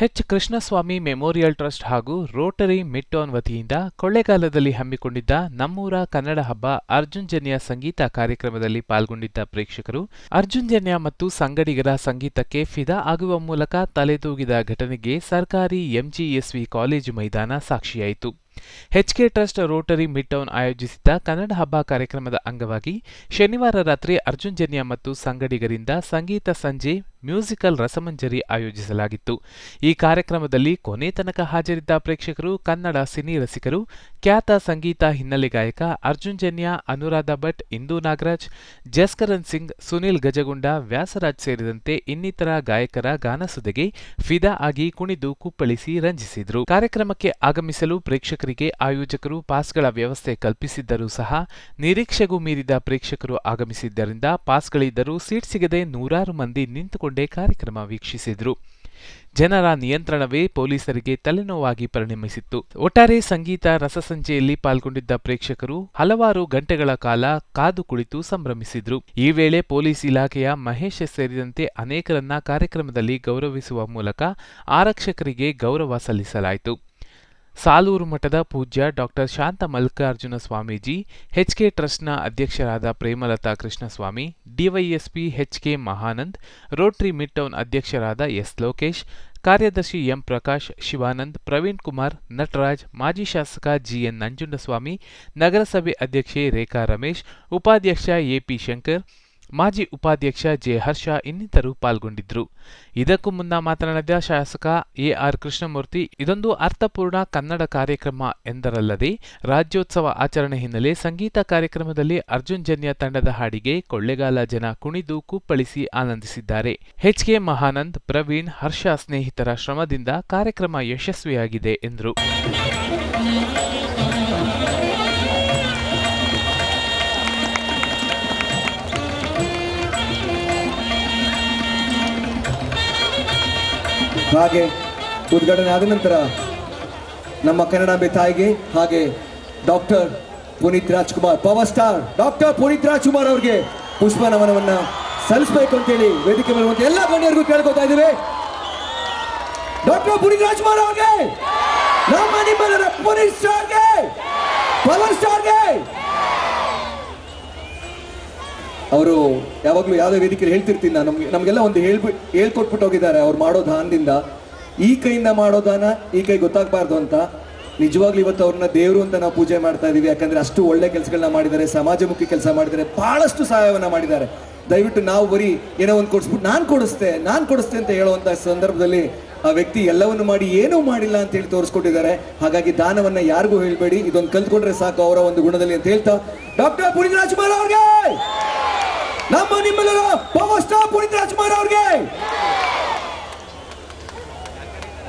H Krishnaswamy memorial trust ಹಾಗೂ Rotary midtown ವತಿಯಿಂದ ಕೊಳ್ಳೇಗಾಲದಲ್ಲಿ ಹಮ್ಮಿಕೊಂಡಿದ್ದ ನಮ್ಮೂರ ಕನ್ನಡ ಹಬ್ಬ ಅರ್ಜುನ್ಜನ್ಯ ಸಂಗೀತ ಕಾರ್ಯಕ್ರಮದಲ್ಲಿ ಪಾಲ್ಗೊಂಡಿದ್ದ ಪ್ರೇಕ್ಷಕರು ಅರ್ಜುನ್ಜನ್ಯ ಮತ್ತು ಸಂಗಡಿಗರ ಸಂಗೀತಕ್ಕೆ ಫಿದಾ ಆಗುವ ಮೂಲಕ ತಲೆದೂಗಿದ ಘಟನೆಗೆ ಸರ್ಕಾರಿ ಎಂಜಿಎಸ್ವಿ ಕಾಲೇಜು ಮೈದಾನ ಸಾಕ್ಷಿಯಾಯಿತು. HK trust rotary mid town ಆಯೋಜಿಸಿದ್ದ ಕನ್ನಡ ಹಬ್ಬ ಕಾರ್ಯಕ್ರಮದ ಅಂಗವಾಗಿ ಶನಿವಾರ ರಾತ್ರಿ ಅರ್ಜುನ್ ಜನ್ಯ ಮತ್ತು ಸಂಗಡಿಗರಿಂದ ಸಂಗೀತ ಸಂಜೆ ಮ್ಯೂಸಿಕಲ್ ರಸಮಂಜರಿ ಆಯೋಜಿಸಲಾಗಿತ್ತು. ಈ ಕಾರ್ಯಕ್ರಮದಲ್ಲಿ ಕೊನೆ ತನಕ ಹಾಜರಿದ್ದ ಪ್ರೇಕ್ಷಕರು, ಕನ್ನಡ ಸಿನಿ ರಸಿಕರು, ಖ್ಯಾತ ಸಂಗೀತ ಹಿನ್ನೆಲೆ ಗಾಯಕ ಅರ್ಜುನ್ ಜನ್ಯ, ಅನುರಾಧ ಭಟ್, ಇಂದು ನಾಗರಾಜ್, ಜಸ್ಕರನ್ ಸಿಂಗ್, ಸುನಿಲ್ ಗಜಗುಂಡ, ವ್ಯಾಸರಾಜ್ ಸೇರಿದಂತೆ ಇನ್ನಿತರ ಗಾಯಕರ ಗಾನಸುದೆಗೆ ಫಿದಾ ಆಗಿ ಕುಣಿದು ಕುಪ್ಪಳಿಸಿ ರಂಜಿಸಿದರು. ಕಾರ್ಯಕ್ರಮಕ್ಕೆ ಆಗಮಿಸಲು ಪ್ರೇಕ್ಷಕರಿಗೆ ಆಯೋಜಕರು, ಪಾಸ್ಗಳ ವ್ಯವಸ್ಥೆ ಕಲ್ಪಿಸಿದ್ದರೂ ಸಹ ನಿರೀಕ್ಷೆಗೂ ಮೀರಿದ ಪ್ರೇಕ್ಷಕರು ಆಗಮಿಸಿದ್ದರಿಂದ ಪಾಸ್ಗಳಿದ್ದರೂ ಸೀಟ್ ಸಿಗದೆ ನೂರಾರು ಮಂದಿ ನಿಂತುಕೊಂಡೇ ಕಾರ್ಯಕ್ರಮ ವೀಕ್ಷಿಸಿದರು. ಜನರ ನಿಯಂತ್ರಣವೇ ಪೊಲೀಸರಿಗೆ ತಲೆನೋವಾಗಿ ಪರಿಣಮಿಸಿತ್ತು. ಒಟ್ಟಾರೆ ಸಂಗೀತ ರಸಸಂಚೆಯಲ್ಲಿ ಪಾಲ್ಗೊಂಡಿದ್ದ ಪ್ರೇಕ್ಷಕರು ಹಲವಾರು ಗಂಟೆಗಳ ಕಾಲ ಕಾದು ಕುಳಿತು ಸಂಭ್ರಮಿಸಿದ್ರು. ಈ ವೇಳೆ ಪೊಲೀಸ್ ಇಲಾಖೆಯ ಮಹೇಶ್ ಸೇರಿದಂತೆ ಅನೇಕರನ್ನ ಕಾರ್ಯಕ್ರಮದಲ್ಲಿ ಗೌರವಿಸುವ ಮೂಲಕ ಆರಕ್ಷಕರಿಗೆ ಗೌರವ ಸಲ್ಲಿಸಲಾಯಿತು. ಸಾಲೂರು ಮಠದ ಪೂಜ್ಯ ಡಾಕ್ಟರ್ ಶಾಂತ ಮಲ್ಲಿಕಾರ್ಜುನ ಸ್ವಾಮೀಜಿ ಎಚ್ಕೆ ಟ್ರಸ್ಟ್ನ ಅಧ್ಯಕ್ಷರಾದ Premalatha Krishnaswamy, DYSP HK Mahanand, rotary mid town ಅಧ್ಯಕ್ಷರಾದ ಎಸ್ ಲೋಕೇಶ್, ಕಾರ್ಯದರ್ಶಿ ಎಂ ಪ್ರಕಾಶ್, ಶಿವಾನಂದ್, ಪ್ರವೀಣ್ ಕುಮಾರ್, ನಟರಾಜ್, ಮಾಜಿ ಶಾಸಕ ಜಿಎನ್ ನಂಜುಂಡಸ್ವಾಮಿ, ನಗರಸಭೆ ಅಧ್ಯಕ್ಷೆ ರೇಖಾ ರಮೇಶ್, ಉಪಾಧ್ಯಕ್ಷ ಎಪಿ ಶಂಕರ್ ಮಾಜಿ ಉಪಾಧ್ಯಕ್ಷ ಜೆ ಹರ್ಷ ಇನ್ನಿತರು ಪಾಲ್ಗೊಂಡಿದ್ದರು. ಇದಕ್ಕೂ ಮುನ್ನ ಮಾತನಾಡಿದ ಶಾಸಕ ಎಆರ್ ಕೃಷ್ಣಮೂರ್ತಿ ಇದೊಂದು ಅರ್ಥಪೂರ್ಣ ಕನ್ನಡ ಕಾರ್ಯಕ್ರಮ ಎಂದರಲ್ಲದೆ, ರಾಜ್ಯೋತ್ಸವ ಆಚರಣೆ ಹಿನ್ನೆಲೆ ಸಂಗೀತ ಕಾರ್ಯಕ್ರಮದಲ್ಲಿ ಅರ್ಜುನ್ ಜನ್ಯ ತಂಡದ ಹಾಡಿಗೆ ಕೊಳ್ಳೆಗಾಲ ಜನ ಕುಣಿದು ಕುಪ್ಪಳಿಸಿ ಆನಂದಿಸಿದ್ದಾರೆ. ಎಚ್ಕೆ ಮಹಾನಂದ್, ಪ್ರವೀಣ್, ಹರ್ಷ ಸ್ನೇಹಿತರ ಶ್ರಮದಿಂದ ಕಾರ್ಯಕ್ರಮ ಯಶಸ್ವಿಯಾಗಿದೆ, ಎಂದರು. ಹಾಗೆ ಉದ್ಘಾಟನೆ ಆದ ನಂತರ ನಮ್ಮ ಕನ್ನಡಾಂಬೆ ತಾಯಿಗೆ ಹಾಗೆ doctor Puneeth Rajkumar, power star doctor Puneeth Rajkumar ಅವ್ರಿಗೆ ಪುಷ್ಪ ನಮನವನ್ನ ಸಲ್ಲಿಸಬೇಕು ಅಂತೇಳಿ ವೇದಿಕೆ ಮೇಲೆ ಎಲ್ಲ ಗಣ್ಯರಿಗೂ ಕೇಳ್ಕೊತಾ ಇದ್ದೀವಿ. ಡಾಕ್ಟರ್ ಪುನೀತ್ ರಾಜ್ಕುಮಾರ್ ಅವ್ರಿಗೆ ನಮ್ಮ ನಿಮ್ಮೆಲ್ಲರ ಪುನೀತ್ ಸ್ಟಾರ್ಗೆ, ಪವರ್ ಸ್ಟಾರ್ಗೆ ಅವರು ಯಾವಾಗಲೂ ಯಾವುದೇ ವೇದಿಕೆಯಲ್ಲಿ ಹೇಳ್ತಿರ್ತೀನಿ ನಾನು. ನಮ್ಗೆ ನಮಗೆಲ್ಲ ಒಂದು ಹೇಳ್ಬಿ ಹೇಳ್ಕೊಟ್ಬಿಟ್ಟು ಹೋಗಿದ್ದಾರೆ ಅವ್ರು ಮಾಡೋ ದಾನದಿಂದ. ಈ ಕೈಯಿಂದ ಮಾಡೋ ದಾನ ಈ ಕೈ ಗೊತ್ತಾಗಬಾರ್ದು ಅಂತ. ನಿಜವಾಗ್ಲೂ ಇವತ್ತು ಅವ್ರನ್ನ ದೇವರು ಅಂತ ನಾವು ಪೂಜೆ ಮಾಡ್ತಾ ಇದ್ದೀವಿ ಯಾಕಂದ್ರೆ ಅಷ್ಟು ಒಳ್ಳೆ ಕೆಲಸಗಳನ್ನ ಮಾಡಿದ್ದಾರೆ, ಸಮಾಜಮುಖಿ ಕೆಲಸ ಮಾಡಿದ್ದಾರೆ, ಬಹಳಷ್ಟು ಸಹಾಯವನ್ನು ಮಾಡಿದ್ದಾರೆ. ದಯವಿಟ್ಟು ನಾವು ಬರೀ ಏನೋ ಒಂದು ಕೊಡಿಸ್ಬಿಟ್ಟು ನಾನು ಕೊಡಿಸ್ತೆ ನಾನು ಕೊಡಿಸ್ತೆ ಅಂತ ಹೇಳುವಂಥ ಸಂದರ್ಭದಲ್ಲಿ ಆ ವ್ಯಕ್ತಿ ಎಲ್ಲವನ್ನು ಮಾಡಿ ಏನೂ ಮಾಡಿಲ್ಲ ಅಂತ ಹೇಳಿ ತೋರಿಸ್ಕೊಟ್ಟಿದ್ದಾರೆ. ಹಾಗಾಗಿ ದಾನವನ್ನ ಯಾರಿಗೂ ಹೇಳಬೇಡಿ. ಇದೊಂದು ಕಲ್ತ್ಕೊಂಡ್ರೆ ಸಾಕು ಅವರ ಒಂದು ಗುಣದಲ್ಲಿ ಅಂತ ಹೇಳ್ತಾ ಡಾಕ್ಟರ್ ಪುನೀತ್ ರಾಜ್ಕುಮಾರ್ ಅವ್ರಿಗೆ! ನಮ್ಮ ನಿಮ್ಮೆಲ್ಲರ ಪವರ್ ಸ್ಟಾರ್ ಪುನೀತ್ ರಾಜ್ಕುಮಾರ್ ಅವ್ರಿಗೆ.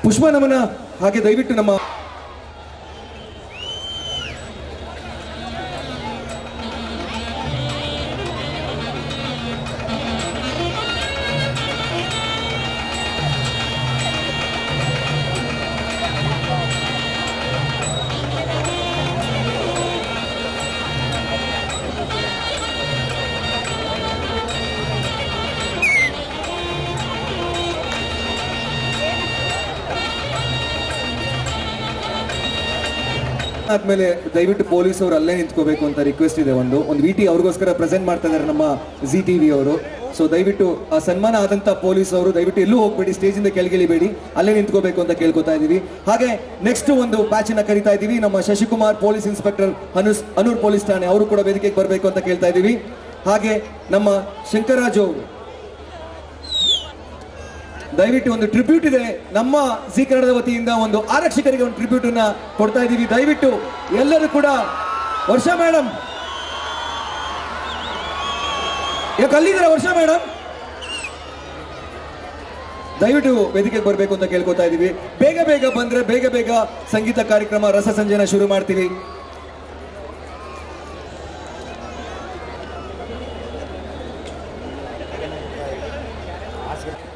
ಪುಷ್ಪ ನಮನ ಹಾಗೆ ದಯವಿಟ್ಟು ನಮ್ಮ ಆದ್ಮೇಲೆ ದಯವಿಟ್ಟು ಪೊಲೀಸ್ ಅವರು ಅಲ್ಲೇ ನಿಂತ್ಕೋಬೇಕು ಅಂತ ರಿಕ್ವೆಸ್ಟ್ ಇದೆ ಒಂದು. ಒಂದು ವಿಟಿ ಅವ್ರಿಗೋಸ್ಕರ ಪ್ರೆಸೆಂಟ್ ಮಾಡ್ತಾ ಇದ್ದಾರೆ ನಮ್ಮ ಜಿ ಟಿ ವಿ ಅವರು. ಸೊ ದಯವಿಟ್ಟು ಆ ಸನ್ಮಾನ ಆದಂತ ಪೊಲೀಸ್ ಅವರು ದಯವಿಟ್ಟು ಎಲ್ಲೂ ಹೋಗ್ಬೇಡಿ ಸ್ಟೇಜ್ ಇಂದ ಕೆಳಗಿಳಿಬೇಡಿ, ಅಲ್ಲೇ ನಿಂತ್ಕೋಬೇಕು ಅಂತ ಕೇಳ್ಕೊತಾ ಇದೀವಿ ಹಾಗೆ ನೆಕ್ಸ್ಟ್ ಒಂದು ಬ್ಯಾಚ್ ಅನ್ನ ಕರಿತಾ ಇದೀವಿ ನಮ್ಮ ಶಶಿಕುಮಾರ್ ಪೊಲೀಸ್ ಇನ್ಸ್ಪೆಕ್ಟರ್ ಅನುಸ್ ಅನೂರ್ ಪೊಲೀಸ್ ಠಾಣೆ, ಅವರು ಕೂಡ ವೇದಿಕೆಗೆ ಬರಬೇಕು ಅಂತ ಕೇಳ್ತಾ ಇದೀವಿ ಹಾಗೆ ನಮ್ಮ ಶಂಕರಾಜು ದಯವಿಟ್ಟು ಒಂದು ಟ್ರಿಬ್ಯೂಟ್ ಇದೆ. ನಮ್ಮ ಜಿ ಕನ್ನಡದ ವತಿಯಿಂದ ಒಂದು ಆರಕ್ಷಕರಿಗೆ ಒಂದು ಟ್ರಿಬ್ಯೂಟ್ ಅನ್ನ ಕೊಡ್ತಾ ಇದ್ದೀವಿ. ದಯವಿಟ್ಟು ಎಲ್ಲರೂ ಕೂಡ, ವರ್ಷ ಮೇಡಮ್ ಯಾಕೆ ಅಲ್ಲಿದ್ದೀರ ವರ್ಷ ಮೇಡಮ್ ದಯವಿಟ್ಟು ವೇದಿಕೆಗೆ ಬರಬೇಕು ಅಂತ ಕೇಳ್ಕೊತಾ ಇದ್ದೀವಿ. ಬೇಗ ಬೇಗ ಬಂದ್ರೆ ಬೇಗ ಬೇಗ ಸಂಗೀತ ಕಾರ್ಯಕ್ರಮ ರಸ ಸಂಜೆನ ಶುರು ಮಾಡ್ತೀವಿ.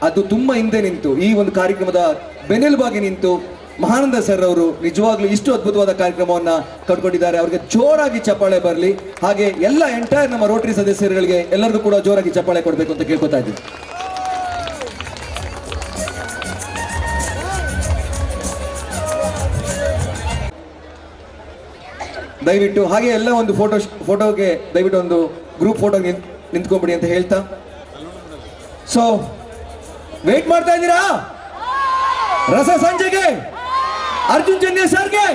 ಅದು ತುಂಬಾ ಹಿಂದೆ ನಿಂತು, ಈ ಒಂದು ಕಾರ್ಯಕ್ರಮದ ಬೆನ್ನೆಲುಬಾಗಿ ನಿಂತು ಮಹಾನಂದ ಸರ್ ಅವರು ನಿಜವಾಗ್ಲೂ ಇಷ್ಟು ಅದ್ಭುತವಾದ ಕಾರ್ಯಕ್ರಮವನ್ನ ಕಟ್ಕೊಂಡಿದ್ದಾರೆ ಅವರಿಗೆ ಜೋರಾಗಿ ಚಪ್ಪಾಳೆ ಬರಲಿ. ಹಾಗೆ ಎಲ್ಲ ಎಂಟೈರ್ ನಮ್ಮ ರೋಟರಿ ಸದಸ್ಯರುಗಳಿಗೆ ಎಲ್ಲರಿಗೂ ಕೂಡ ಜೋರಾಗಿ ಚಪ್ಪಾಳೆ ಕೊಡಬೇಕು ಅಂತ ಕೇಳ್ಕೊತಾ ಇದ್ದೆ ದಯವಿಟ್ಟು ಹಾಗೆ ಎಲ್ಲ ಒಂದು ಫೋಟೋ ಫೋಟೋಗೆ ದಯವಿಟ್ಟು ಒಂದು ಗ್ರೂಪ್ ಫೋಟೋಗೆ ನಿಂತ್ಕೊಂಡ್ಬಿಡಿ ಅಂತ ಹೇಳ್ತಾ. ಸೊ ವೇಟ್ ಮಾಡ್ತಾ ಇದ್ದೀರಾ? ರಸ ಸಂಜೆಗೆ? ಅರ್ಜುನ್ ಜನ್ಯ ಸರ್ಗೆ?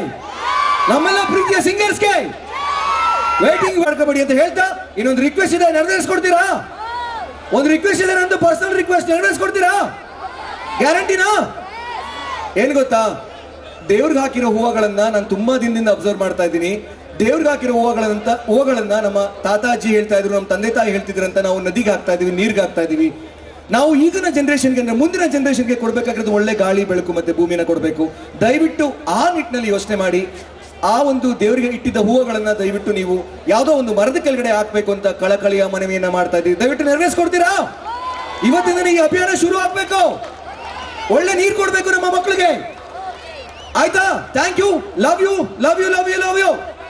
ನಮ್ಮೆಲ್ಲ ಪ್ರೀತಿಯ ಸಿಂಗರ್ಸ್ಗೆ ವೇಟಿಂಗ್ ಮಾಡ್ಕೋಬೇಡಿ ಅಂತ ಹೇಳ್ತಾ, ಇನ್ನೊಂದು ರಿಕ್ವೆಸ್ಟ್ ಇದೆ, ನೆರವೇರಿಸ್ಕೊಡ್ತೀರಾ? ಒಂದು ರಿಕ್ವೆಸ್ಟ್ ಇದೆ, ನಂದು ಪರ್ಸನಲ್ ರಿಕ್ವೆಸ್ಟ್ ನೆರವೇರಿಸ್ಕೊಡ್ತೀರಾ? ಗ್ಯಾರಂಟಿನಾ ಏನು ಗೊತ್ತಾ? ದೇವ್ರಿಗೆ ಹಾಕಿರೋ ಹೂವುಗಳನ್ನ ನಾನು ತುಂಬಾ ದಿನದಿಂದ ಅಬ್ಸರ್ವ್ ಮಾಡ್ತಾ ಇದ್ದೀನಿ. ದೇವ್ರಿಗೆ ಹಾಕಿರೋ ಹೂವಗಳಂತ ಹೂವುಗಳನ್ನ ನಮ್ಮ ತಾತಾಜಿ ಹೇಳ್ತಾ ಇದ್ರು, ನಮ್ಮ ತಂದೆ ತಾಯಿ ಹೇಳ್ತಿದ್ರು ಅಂತ ನಾವು ನದಿಗೆ ಹಾಕ್ತಾ ಇದೀವಿ ನೀರ್ಗೆ ಹಾಕ್ತಾ ಇದೀವಿ ನಾವು ಈಗಿನ ಜನರೇಷನ್ಗೆ ಅಂದ್ರೆ ಮುಂದಿನ ಜನರೇಷನ್ಗೆ ಕೊಡಬೇಕಾಗಿರೋದು ಒಳ್ಳೆ ಗಾಳಿ, ಬೆಳಕು ಮತ್ತೆ ಭೂಮಿನ ಕೊಡಬೇಕು. ದಯವಿಟ್ಟು ಆ ನಿಟ್ಟಿನಲ್ಲಿ ಯೋಚನೆ ಮಾಡಿ. ಆ ಒಂದು ದೇವರಿಗೆ ಇಟ್ಟಿದ್ದ ಹೂವುಗಳನ್ನ ದಯವಿಟ್ಟು ನೀವು ಯಾವುದೋ ಒಂದು ಮರದ ಕೆಳಗಡೆ ಹಾಕ್ಬೇಕು ಅಂತ ಕಳಕಳಿಯ ಮನವಿಯನ್ನ ಮಾಡ್ತಾ ಇದ್ದೀವಿ ದಯವಿಟ್ಟು ನೆರವೇರಿಸ್ಕೊಡ್ತೀರಾ? ಇವತ್ತಿಂದ ಈ ಅಭಿಯಾನ ಶುರು ಆಗ್ಬೇಕು. ಒಳ್ಳೆ ನೀರು ಕೊಡ್ಬೇಕು ನಮ್ಮ ಮಕ್ಕಳಿಗೆ. ಆಯ್ತಾ? Thank you love you love you love you love you